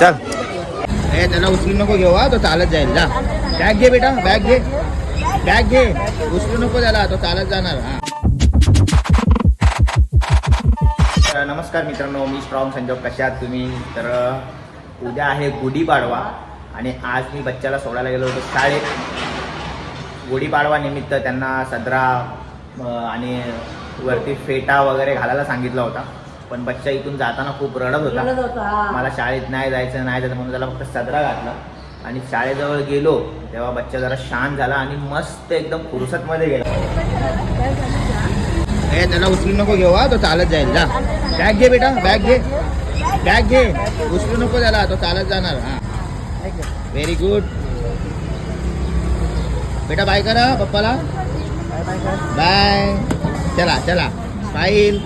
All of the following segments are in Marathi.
चल. ए त्याला उचलू नको घेऊ हा तो चालत जाईल जा. बॅग घे बेटा बॅग घे. बॅग घे. उचलू नको त्याला तो चालत जाणार हा. नमस्कार मित्रांनो मी स्ट्रॉंग संजोग कशा आहात तुम्ही? तर उद्या आहे गुढीपाडवा आणि आज मी बच्चाला सोडायला गेलो होतो शाळेत. गुढीपाडवा निमित्त त्यांना सदरा आणि वरती फेटा वगैरे घालायला सांगितला होता. पण बच्चा इथून जाताना खूप रडत रडत होता. मला शाळेत नाही जायचं नाही जायचं म्हणून त्याला फक्त सदरा घातला. आणि शाळेजवळ गेलो तेव्हा बच्चा जरा शांत झाला आणि मस्त एकदम फुरसतमध्ये गेला. ए त्याला उचलू नको घेऊ हा. तो चालत जाईल जा. बॅग घे बेटा बॅग घे. बॅग घे. उचलू नको त्याला तो चालत जाणार हा. व्हेरी गुड बेटा बाय करा पप्पाला. बाय चला चला. स्माईल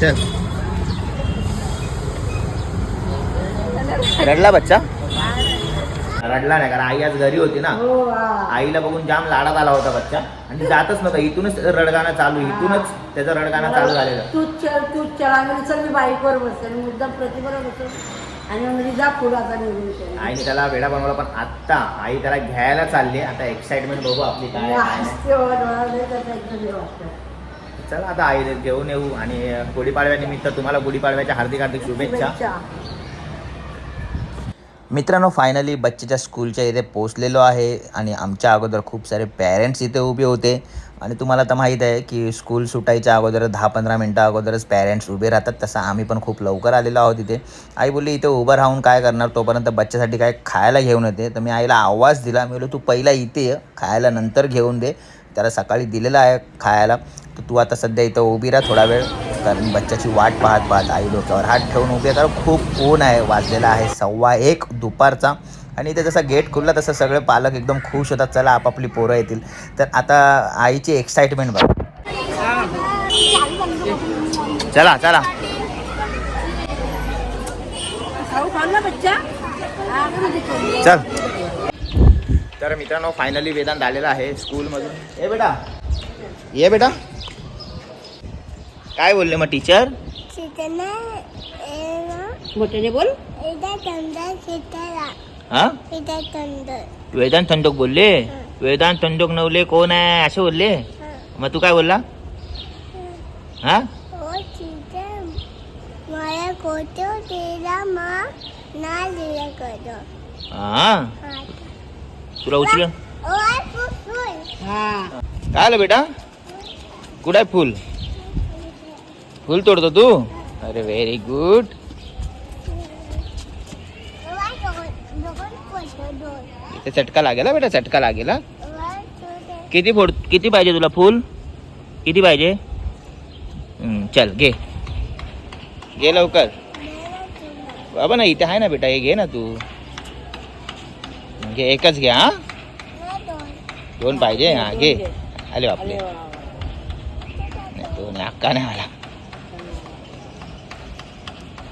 चल. रडला बच्चा? रडला नाही कारण आई आज घरी होती ना. हो. आईला बघून जाम लाडात आला होता बच्चा. आणि जातच नव्हता. इथूनच रडगाणं चालू इथूनच त्याचं रडगाणं चालू झालेलं. तूच चल तूच चल. आम्ही चल मी बाईकवर बसते आणि मुद्दाम प्रतिभाला बसतो आणि आता त्याला वेडा बनवला पण आत्ता आई त्याला घ्यायला चालली आता एक्साइटमेंट बघू आपली काय चला आता आई घेऊन येऊ आणि गुढीपाडव्यानिमित्त तुम्हाला गुढीपाडव्याच्या हार्दिक हार्दिक शुभेच्छा. मित्रांनो फायनली बच्चेच्या स्कूलच्या इथे पोचलेलो आहे आणि आमच्या अगोदर खूप सारे पॅरेंट्स इथे उभे होते. आणि तुम्हाला तर माहीत आहे की स्कूल सुटायच्या अगोदर दहा पंधरा मिनटं अगोदरच पॅरेंट्स उभे राहतात. तसं आम्ही पण खूप लवकर आलेलो आहोत इथे. आई बोलली इथे उभं राहून काय करणार? तोपर्यंत बच्च्यासाठी काय खायला घेऊन येते. तर मी आईला आवाज दिला. मी बोललो तू पहिला इथे खायला नंतर घेऊन दे. त्याला सकाळी दिलेलं आहे खायला. तर तू आता सध्या इथं उभी राहा थोडा वेळ. कारण बच्च्याची वाट पाहत पाहत आई डोक्यावर हात ठेवून उभी आहे. कारण खूप ऊन आहे वाजलेला आहे सव्वा एक दुपारचा. आणि इथे जसा गेट खुलला तसं सगळे पालक एकदम खुश होतात. चला आपापली पोरं येतील. तर आता आईची एक्साइटमेंट बघ. चला चला. चल. तर मित्रांनो फायनली वेदांत आलेला आहे स्कूलमधून ए बेटा. ये बेटा. काय बोलले मग टीचर? मोठ्याने बोल. हा? वेदांत थंडोक बोलले? वेदांत थंडोक नवले कोण आहे? असे बोलले? मग तू काय बोलला? हा? करो हा? तुला उचल हा. काय आलं बेटा? कुठं आहे फुल? फुल तोडतो तू? अरे व्हेरी गुड इथे चटका लागेल हा बेटा चटका लागेल किती फोड किती पाहिजे तुला फुल? किती पाहिजे? चल घे. घे लवकर. बाबा ना इथे आहे ना बेटा हे घे ना तू. घे एकच घे हा. दोन पाहिजे हा घे. आले बापले नाही, दोन अक्का नाही मला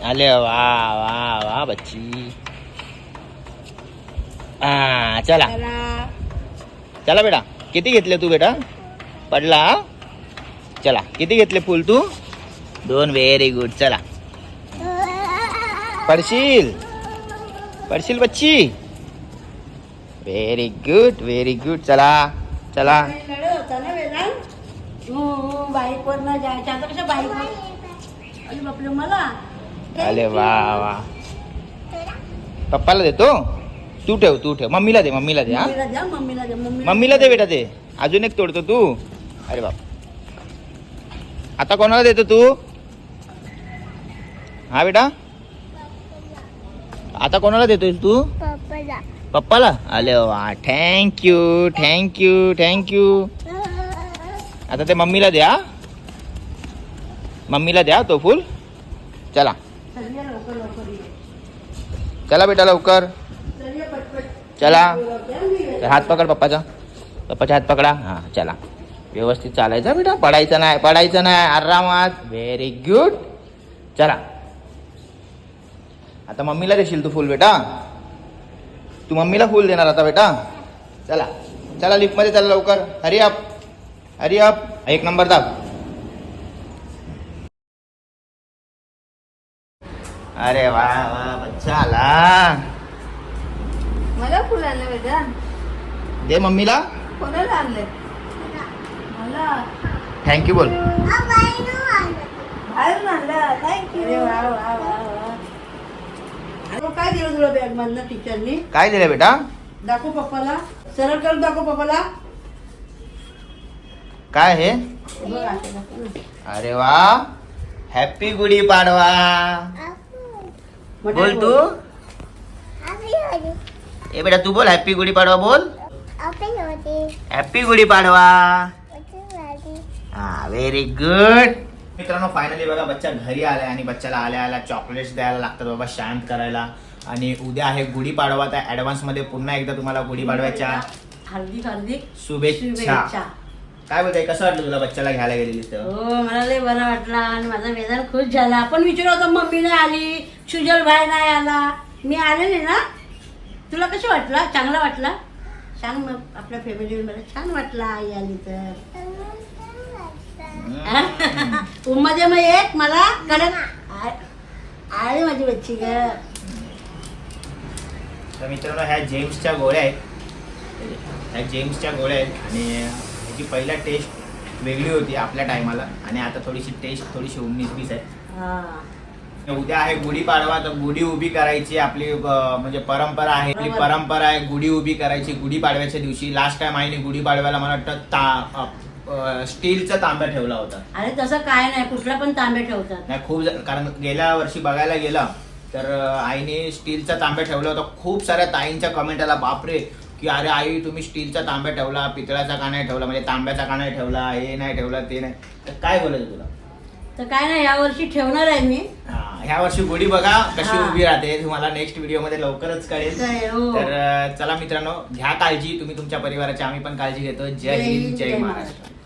आले वा वा वा बच्ची. हा चला. चला. बेटा. किती घेतले तू बेटा? पडला? चला. किती घेतले फुल तू? दोन व्हेरी गुड चला. पडशील? पडशील बच्ची? व्हेरी गुड व्हेरी गुड चला चला. बाईकवर न जायचं आता कसं बाईकवर अरे बापरे मला. अरे वा वा पप्पाला देतो तू ठेव तू ठेव मम्मीला दे मम्मीला दे हा मम्मीला दे बेटा ते अजून एक तोडतो तू अरे बाप आता कोणाला देतो तू हा बेटा आता कोणाला देतोय तू पप्पाला आले वा थँक्यू थँक्यू थँक्यू आता ते मम्मीला द्या मम्मीला द्या तो फुल चला लवकर लवकर ये. चला बेटा लवकर. चल. तर हात पकड पप्पाचा. पप्पाचा हात पकडा. हां चला. व्यवस्थित चालायचं बेटा. पडायचं नाही पडायचं नाही. आरामात. व्हेरी गुड चला. आता मम्मीला देशील तू फुल बेटा. तू मम्मीला फुल देणार आता बेटा. चला. चला लिफ्टमध्ये चला लवकर. हरी अप अरे अप एक नंबर दाब. अरे वा वा बच्चा आला. मला फुल आणलं बेटा. दे मम्मीला. कोणाला आणले मला. थँक्यू बोल. बाहेरून आणलं. थँक्यू वा वा वा वा. अरे मग काय दिलं तुला बॅग मधनं टीचरनी काय दिलं बेटा? दाखव पप्पाला. सरळ करून दाखव पप्पाला. काय हे? बघ असं दाखव ना. अरे वा. हॅपी गुढी पाडवा बोल तू. ए बेटा तू बोल हॅपी गुढी पाडवा बोल. हॅपी गुढी पाडवा. हा व्हेरी गुड मित्रांनो फायनली बघा बच्चा घरी आलाय आणि बच्चाला आल्या आल्या चॉकलेट्स द्यायला लागतात बाबा शांत करायला. आणि उद्या आहे गुढीपाडवा त्या ऍडव्हान्समध्ये पुन्हा एकदा तुम्हाला गुढीपाडव्याच्या हार्दिक हार्दिक शुभेच्छा. काय बोलताय कसं वाटलं तुला बच्चाला घ्यायला गेलेली तर? हो मला लय बरं वाटलं आणि माझा वेदन खुश झाला. आपण विचारलं होतं मम्मी नाही आली. सुजल भाई नाही आला. मी आलेले ना. तुला कसं वाटला? चांगला वाटला? सांग मग आपल्या फॅमिली मला छान वाटला आई आली तर. मध्ये मग एक मला कडक आली माझी बच्ची ग. तर मित्रांनो ह्या जेम्सच्या गोळ्या आहेत. ह्या जेम्सच्या गोळ्या आहेत. आणि ह्याची पहिला टेस्ट वेगळी होती आपल्या टायमाला आणि आता थोडीशी टेस्ट थोडीशी उन्नीस बीस आहे उद्या आहे गुढीपाडवा तर गुढी उभी करायची आपली म्हणजे परंपरा आहे. आपली. परंपरा आहे गुढी उभी करायची गुढीपाडव्याच्या दिवशी. लास्ट टाइम आईने गुढीपाडव्याला मला वाटतं स्टीलचा तांब्या ठेवला होता. अरे तसं काय नाही कुठला पण तांबे ठेवतात. नाही खूप कारण गेल्या वर्षी बघायला गेला तर आईने स्टीलचा तांब्या ठेवला होता. खूप साऱ्या ताईंच्या कमेंट आला बापरे की अरे आई तुम्ही स्टीलचा तांब्या ठेवला पितळाचा का नाही ठेवला म्हणजे तांब्याचा का नाही ठेवला हे नाही ठेवला ते नाही. तर काय बोलायचं तुला? तर काय नाही या वर्षी ठेवणार आहे मी. हा, ह्या वर्षी गुढी बघा कशी हा. उभी राहते तुम्हाला नेक्स्ट व्हिडिओमध्ये लवकरच कळेल तर, हो. तर अं, चला मित्रांनो घ्या काळजी तुम्ही तुमच्या परिवाराची आम्ही पण काळजी घेतो जय हिंद जय महाराष्ट्र